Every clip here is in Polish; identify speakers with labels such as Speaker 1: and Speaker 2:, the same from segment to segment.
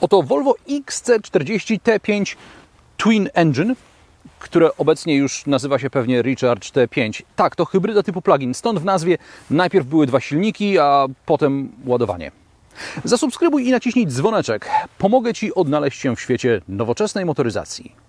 Speaker 1: Oto Volvo XC40 T5 Twin Engine, które obecnie już nazywa się pewnie Recharge T5. Tak, to hybryda typu plug-in, stąd w nazwie najpierw były dwa silniki, a potem ładowanie. Zasubskrybuj i naciśnij dzwoneczek. Pomogę Ci odnaleźć się w świecie nowoczesnej motoryzacji.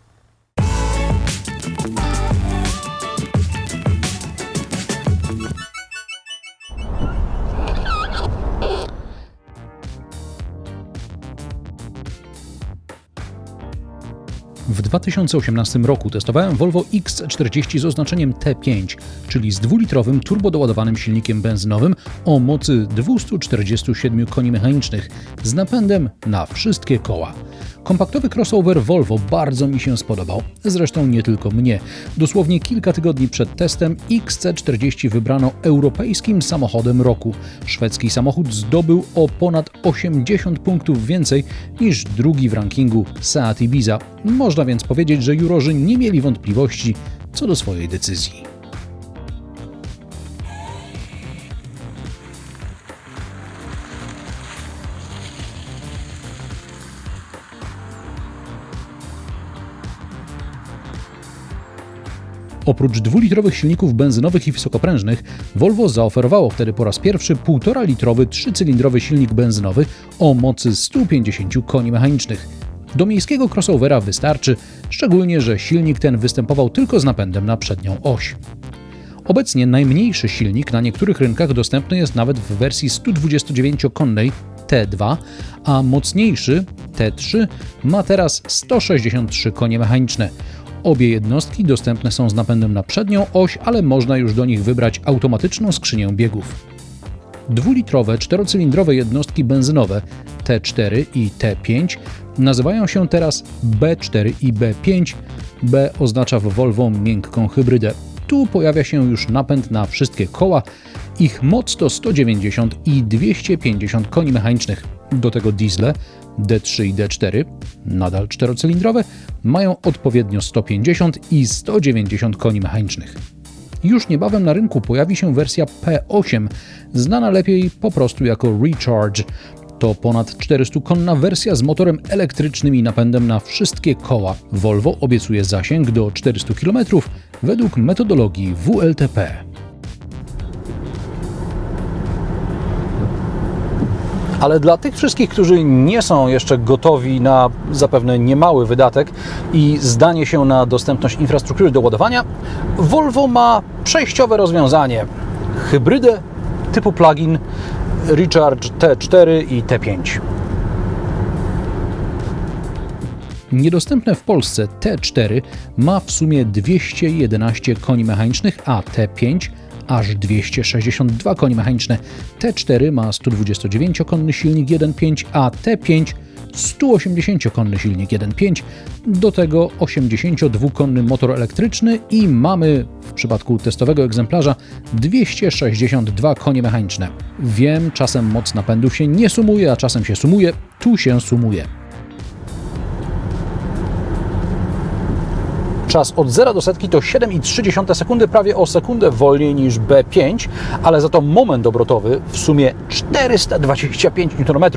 Speaker 1: W 2018 roku testowałem Volvo X40 z oznaczeniem T5, czyli z dwulitrowym turbodoładowanym silnikiem benzynowym o mocy 247 koni mechanicznych z napędem na wszystkie koła. Kompaktowy crossover Volvo bardzo mi się spodobał. Zresztą nie tylko mnie. Dosłownie kilka tygodni przed testem XC40 wybrano europejskim samochodem roku. Szwedzki samochód zdobył o ponad 80 punktów więcej niż drugi w rankingu Seat Ibiza. Można więc powiedzieć, że jurorzy nie mieli wątpliwości co do swojej decyzji. Oprócz dwulitrowych silników benzynowych i wysokoprężnych, Volvo zaoferowało wtedy po raz pierwszy 1,5-litrowy trzycylindrowy silnik benzynowy o mocy 150 koni mechanicznych. Do miejskiego crossovera wystarczy, szczególnie że silnik ten występował tylko z napędem na przednią oś. Obecnie najmniejszy silnik na niektórych rynkach dostępny jest nawet w wersji 129-konnej T2, a mocniejszy T3 ma teraz 163 konie mechaniczne. Obie jednostki dostępne są z napędem na przednią oś, ale można już do nich wybrać automatyczną skrzynię biegów. Dwulitrowe, czterocylindrowe jednostki benzynowe T4 i T5 nazywają się teraz B4 i B5. B oznacza w Volvo miękką hybrydę. Tu pojawia się już napęd na wszystkie koła. Ich moc to 190 i 250 koni mechanicznych. Do tego diesle D3 i D4, nadal czterocylindrowe, mają odpowiednio 150 i 190 koni mechanicznych. Już niebawem na rynku pojawi się wersja P8, znana lepiej po prostu jako Recharge. To ponad 400-konna wersja z motorem elektrycznym i napędem na wszystkie koła. Volvo obiecuje zasięg do 400 km według metodologii WLTP. Ale dla tych wszystkich, którzy nie są jeszcze gotowi na zapewne niemały wydatek i zdanie się na dostępność infrastruktury do ładowania, Volvo ma przejściowe rozwiązanie. Hybrydę typu plug-in Recharge T4 i T5. Niedostępne w Polsce T4 ma w sumie 211 koni mechanicznych, a T5 aż 262 koni mechaniczne. T4 ma 129-konny silnik 1.5, a T5 180-konny silnik 1.5, do tego 82-konny motor elektryczny i mamy w przypadku testowego egzemplarza 262 konie mechaniczne. Wiem, czasem moc napędu się nie sumuje, a czasem się sumuje, tu się sumuje. Czas od 0 do setki to 7,3 sekundy, prawie o sekundę wolniej niż B5, ale za to moment obrotowy w sumie 425 Nm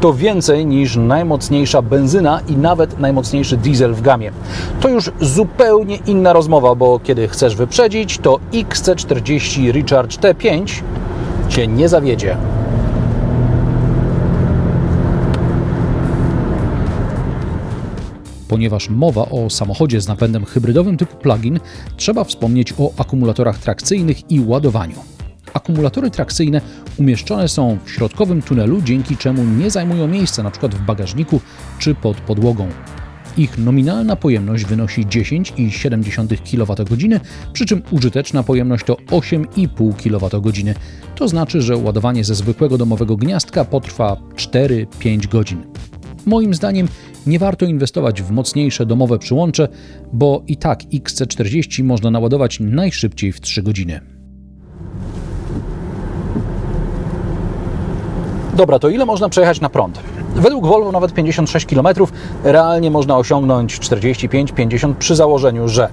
Speaker 1: to więcej niż najmocniejsza benzyna i nawet najmocniejszy diesel w gamie. To już zupełnie inna rozmowa, bo kiedy chcesz wyprzedzić, to XC40 Recharge T5 Cię nie zawiedzie. Ponieważ mowa o samochodzie z napędem hybrydowym typu plug-in, trzeba wspomnieć o akumulatorach trakcyjnych i ładowaniu. Akumulatory trakcyjne umieszczone są w środkowym tunelu, dzięki czemu nie zajmują miejsca np. w bagażniku czy pod podłogą. Ich nominalna pojemność wynosi 10,7 kWh, przy czym użyteczna pojemność to 8,5 kWh. To znaczy, że ładowanie ze zwykłego domowego gniazdka potrwa 4-5 godzin. Moim zdaniem nie warto inwestować w mocniejsze domowe przyłącze, bo i tak XC40 można naładować najszybciej w 3 godziny. Dobra, to ile można przejechać na prąd? Według Volvo nawet 56 km realnie można osiągnąć 45-50 przy założeniu, że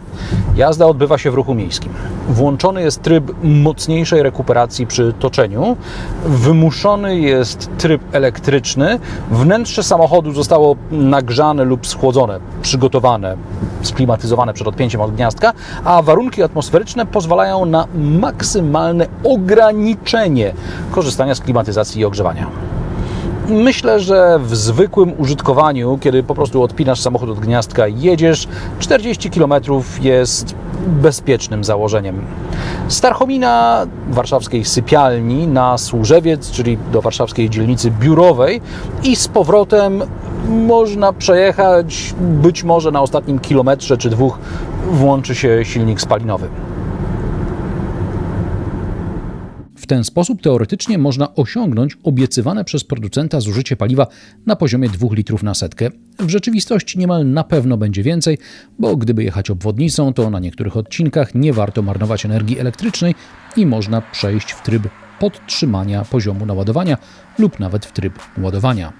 Speaker 1: jazda odbywa się w ruchu miejskim. Włączony jest tryb mocniejszej rekuperacji przy toczeniu, wymuszony jest tryb elektryczny, wnętrze samochodu zostało nagrzane lub schłodzone, przygotowane, sklimatyzowane przed odpięciem od gniazdka, a warunki atmosferyczne pozwalają na maksymalne ograniczenie korzystania z klimatyzacji i ogrzewania. Myślę, że w zwykłym użytkowaniu, kiedy po prostu odpinasz samochód od gniazdka i jedziesz, 40 km jest bezpiecznym założeniem. Z Tarchomina, warszawskiej sypialni, na Służewiec, czyli do warszawskiej dzielnicy biurowej i z powrotem można przejechać, być może na ostatnim kilometrze czy dwóch włączy się silnik spalinowy. W ten sposób teoretycznie można osiągnąć obiecywane przez producenta zużycie paliwa na poziomie 2 litrów na setkę. W rzeczywistości niemal na pewno będzie więcej, bo gdyby jechać obwodnicą, to na niektórych odcinkach nie warto marnować energii elektrycznej i można przejść w tryb podtrzymania poziomu naładowania lub nawet w tryb ładowania.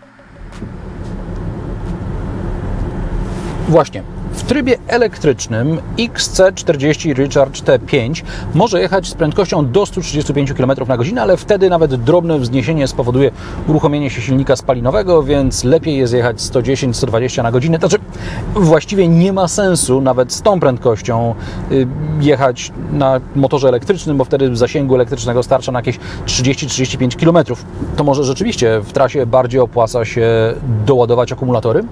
Speaker 1: Właśnie. W trybie elektrycznym XC40 Recharge T5 może jechać z prędkością do 135 km na godzinę, ale wtedy nawet drobne wzniesienie spowoduje uruchomienie się silnika spalinowego, więc lepiej jest jechać 110-120 na godzinę. Znaczy, właściwie nie ma sensu nawet z tą prędkością y, jechać na motorze elektrycznym, bo wtedy zasięgu elektrycznego starcza na jakieś 30-35 km. To może rzeczywiście w trasie bardziej opłaca się doładować akumulatory?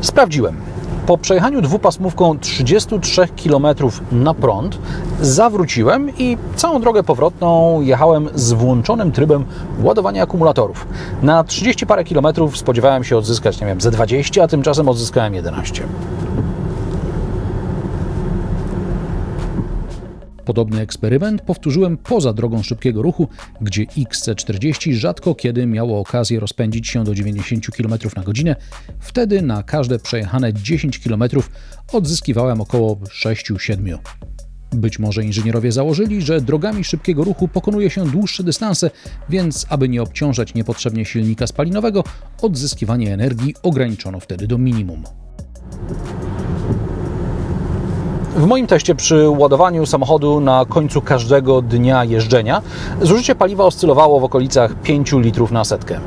Speaker 1: Sprawdziłem. Po przejechaniu dwupasmówką 33 km na prąd zawróciłem i całą drogę powrotną jechałem z włączonym trybem ładowania akumulatorów. Na 30 parę kilometrów spodziewałem się odzyskać, nie wiem, ze 20, a tymczasem odzyskałem 11. Podobny eksperyment powtórzyłem poza drogą szybkiego ruchu, gdzie XC40 rzadko kiedy miało okazję rozpędzić się do 90 km na godzinę. Wtedy na każde przejechane 10 km odzyskiwałem około 6-7. Być może inżynierowie założyli, że drogami szybkiego ruchu pokonuje się dłuższe dystanse, więc aby nie obciążać niepotrzebnie silnika spalinowego, odzyskiwanie energii ograniczono wtedy do minimum. W moim teście przy ładowaniu samochodu na końcu każdego dnia jeżdżenia zużycie paliwa oscylowało w okolicach 5 litrów na setkę.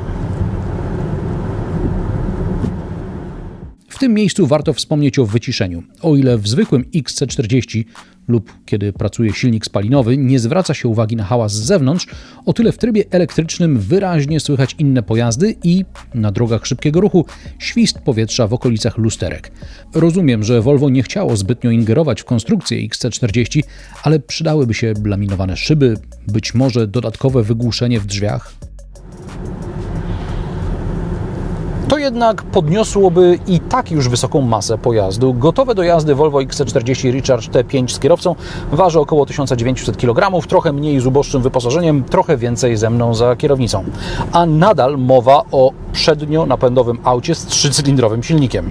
Speaker 1: Tym miejscu warto wspomnieć o wyciszeniu. O ile w zwykłym XC40 lub kiedy pracuje silnik spalinowy nie zwraca się uwagi na hałas z zewnątrz, o tyle w trybie elektrycznym wyraźnie słychać inne pojazdy i na drogach szybkiego ruchu świst powietrza w okolicach lusterek. Rozumiem, że Volvo nie chciało zbytnio ingerować w konstrukcję XC40, ale przydałyby się laminowane szyby, być może dodatkowe wygłuszenie w drzwiach. To jednak podniosłoby i tak już wysoką masę pojazdu. Gotowe do jazdy Volvo XC40 Recharge T5 z kierowcą waży około 1900 kg, trochę mniej z uboższym wyposażeniem, trochę więcej ze mną za kierownicą. A nadal mowa o przednio-napędowym aucie z trzycylindrowym silnikiem.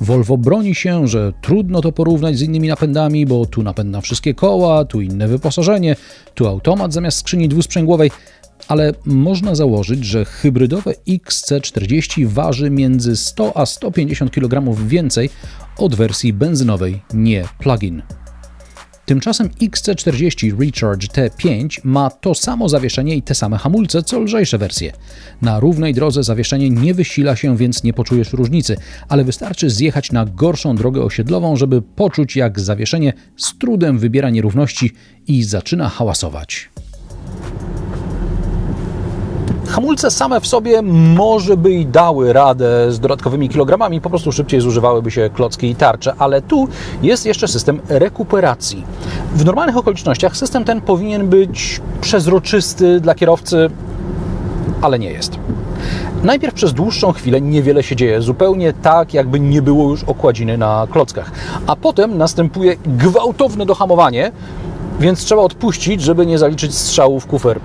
Speaker 1: Volvo broni się, że trudno to porównać z innymi napędami, bo tu napęd na wszystkie koła, tu inne wyposażenie, tu automat zamiast skrzyni dwusprzęgłowej, ale można założyć, że hybrydowe XC40 waży między 100 a 150 kg więcej od wersji benzynowej, nie plug-in. Tymczasem XC40 Recharge T5 ma to samo zawieszenie i te same hamulce, co lżejsze wersje. Na równej drodze zawieszenie nie wysila się, więc nie poczujesz różnicy, ale wystarczy zjechać na gorszą drogę osiedlową, żeby poczuć, jak zawieszenie z trudem wybiera nierówności i zaczyna hałasować. Hamulce same w sobie może by i dały radę z dodatkowymi kilogramami, po prostu szybciej zużywałyby się klocki i tarcze, ale tu jest jeszcze system rekuperacji. W normalnych okolicznościach system ten powinien być przezroczysty dla kierowcy, ale nie jest. Najpierw przez dłuższą chwilę niewiele się dzieje, zupełnie tak, jakby nie było już okładziny na klockach, a potem następuje gwałtowne dohamowanie, więc trzeba odpuścić, żeby nie zaliczyć strzału w kufer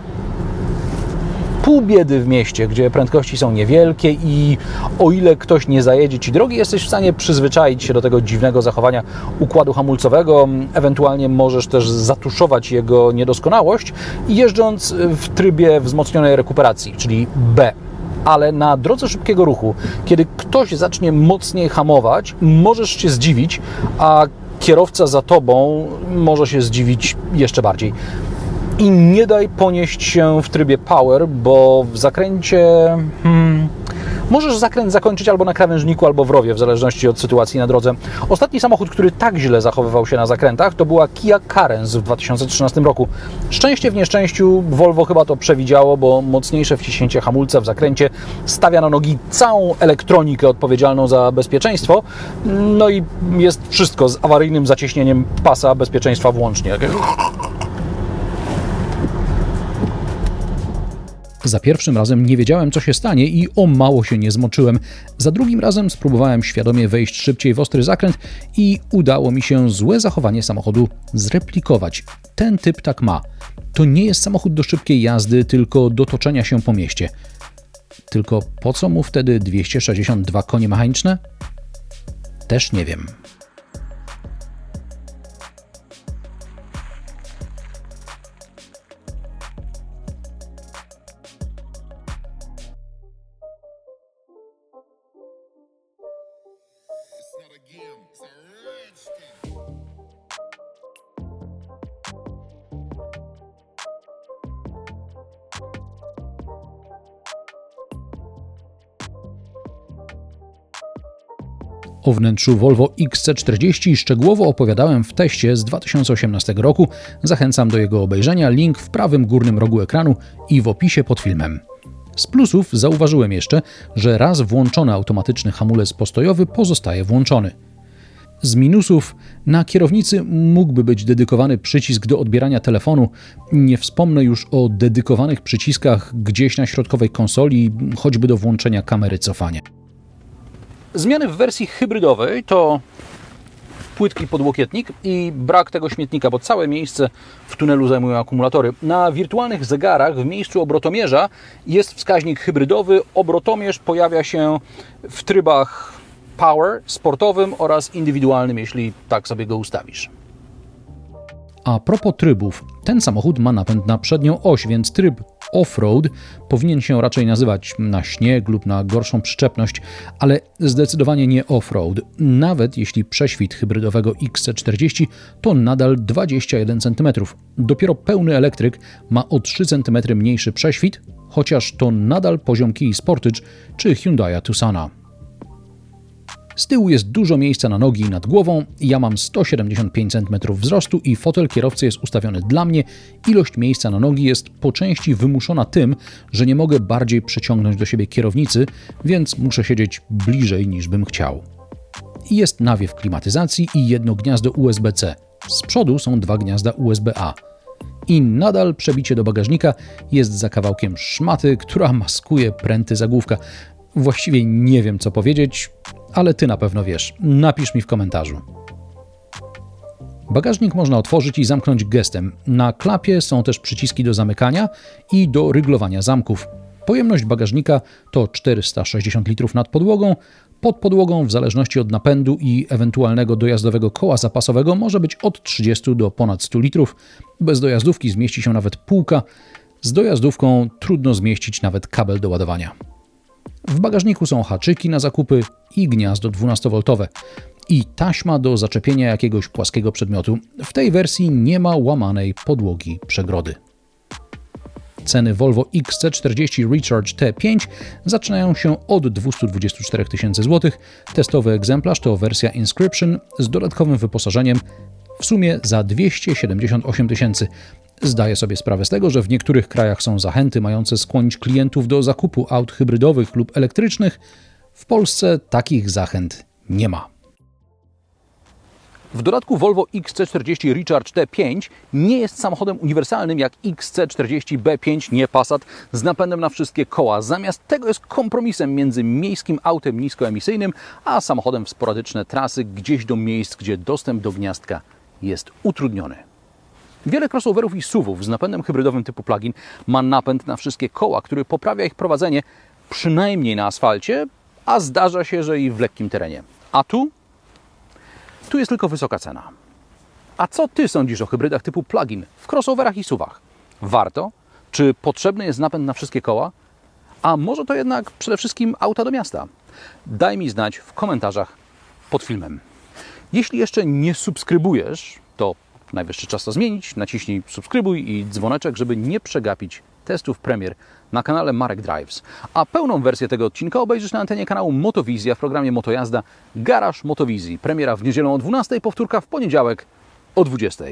Speaker 1: pół biedy w mieście, gdzie prędkości są niewielkie i o ile ktoś nie zajedzie Ci drogi, jesteś w stanie przyzwyczaić się do tego dziwnego zachowania układu hamulcowego. Ewentualnie możesz też zatuszować jego niedoskonałość, jeżdżąc w trybie wzmocnionej rekuperacji, czyli B ale na drodze szybkiego ruchu, kiedy ktoś zacznie mocniej hamować, możesz się zdziwić, a kierowca za tobą może się zdziwić jeszcze bardziej. I nie daj ponieść się w trybie power, bo w zakręcie. Hmm, Możesz zakręt zakończyć albo na krawężniku, albo w rowie, w zależności od sytuacji na drodze. Ostatni samochód, który tak źle zachowywał się na zakrętach, to była Kia Carens w 2013 roku. Szczęście w nieszczęściu, Volvo chyba to przewidziało, bo mocniejsze wciśnięcie hamulca w zakręcie stawia na nogi całą elektronikę odpowiedzialną za bezpieczeństwo. No i jest wszystko z awaryjnym zacieśnieniem pasa bezpieczeństwa włącznie. Za pierwszym razem nie wiedziałem, co się stanie i o mało się nie zmoczyłem. Za drugim razem spróbowałem świadomie wejść szybciej w ostry zakręt i udało mi się złe zachowanie samochodu zreplikować. Ten typ tak ma. To nie jest samochód do szybkiej jazdy, tylko do toczenia się po mieście. Tylko po co mu wtedy 262 konie mechaniczne? Też nie wiem. O wnętrzu Volvo XC40 szczegółowo opowiadałem w teście z 2018 roku. Zachęcam do jego obejrzenia. Link w prawym górnym rogu ekranu i w opisie pod filmem. Z plusów zauważyłem jeszcze, że raz włączony automatyczny hamulec postojowy pozostaje włączony. Z minusów na kierownicy mógłby być dedykowany przycisk do odbierania telefonu. Nie wspomnę już o dedykowanych przyciskach gdzieś na środkowej konsoli, choćby do włączenia kamery cofania. Zmiany w wersji hybrydowej to płytki podłokietnik i brak tego śmietnika, bo całe miejsce w tunelu zajmują akumulatory. Na wirtualnych zegarach w miejscu obrotomierza jest wskaźnik hybrydowy. Obrotomierz pojawia się w trybach power, sportowym oraz indywidualnym, jeśli tak sobie go ustawisz. A propos trybów, ten samochód ma napęd na przednią oś, więc tryb off-road powinien się raczej nazywać na śnieg lub na gorszą przyczepność, ale zdecydowanie nie off-road. Nawet jeśli prześwit hybrydowego XC40 to nadal 21 cm. Dopiero pełny elektryk ma o 3 cm mniejszy prześwit, chociaż to nadal poziom Kia Sportage czy Hyundai Tucsona. Z tyłu jest dużo miejsca na nogi nad głową. Ja mam 175 cm wzrostu i fotel kierowcy jest ustawiony dla mnie. Ilość miejsca na nogi jest po części wymuszona tym, że nie mogę bardziej przyciągnąć do siebie kierownicy, więc muszę siedzieć bliżej niż bym chciał. Jest nawiew klimatyzacji i jedno gniazdo USB-C. Z przodu są dwa gniazda USB-A. I nadal przebicie do bagażnika jest za kawałkiem szmaty, która maskuje pręty zagłówka. Właściwie nie wiem, co powiedzieć, ale ty na pewno wiesz. Napisz mi w komentarzu. Bagażnik można otworzyć i zamknąć gestem. Na klapie są też przyciski do zamykania i do ryglowania zamków. Pojemność bagażnika to 460 litrów nad podłogą. Pod podłogą, w zależności od napędu i ewentualnego dojazdowego koła zapasowego, może być od 30 do ponad 100 litrów. Bez dojazdówki zmieści się nawet półka. Z dojazdówką trudno zmieścić nawet kabel do ładowania. W bagażniku są haczyki na zakupy i gniazdo 12V. I taśma do zaczepienia jakiegoś płaskiego przedmiotu. W tej wersji nie ma łamanej podłogi przegrody. Ceny Volvo XC40 Recharge T5 zaczynają się od 224 tysięcy złotych. Testowy egzemplarz to wersja Inscription z dodatkowym wyposażeniem w sumie za 278 tysięcy. Zdaję sobie sprawę z tego, że w niektórych krajach są zachęty mające skłonić klientów do zakupu aut hybrydowych lub elektrycznych. W Polsce takich zachęt nie ma. W dodatku Volvo XC40 Recharge T5 nie jest samochodem uniwersalnym jak XC40B5, nie Passat, z napędem na wszystkie koła. Zamiast tego jest kompromisem między miejskim autem niskoemisyjnym, a samochodem w sporadyczne trasy gdzieś do miejsc, gdzie dostęp do gniazdka jest utrudniony. Wiele crossoverów i SUVów z napędem hybrydowym typu plug-in ma napęd na wszystkie koła, który poprawia ich prowadzenie przynajmniej na asfalcie, a zdarza się, że i w lekkim terenie. A tu? Tu jest tylko wysoka cena. A co Ty sądzisz o hybrydach typu plug-in w crossoverach i SUVach? Warto? Czy potrzebny jest napęd na wszystkie koła? A może to jednak przede wszystkim auta do miasta? Daj mi znać w komentarzach pod filmem. Jeśli jeszcze nie subskrybujesz, to najwyższy czas to zmienić. Naciśnij subskrybuj i dzwoneczek, żeby nie przegapić testów premier na kanale Marek Drives. A pełną wersję tego odcinka obejrzysz na antenie kanału Motowizja w programie Motojazda Garaż Motowizji. Premiera w niedzielę o 12, powtórka w poniedziałek o 20.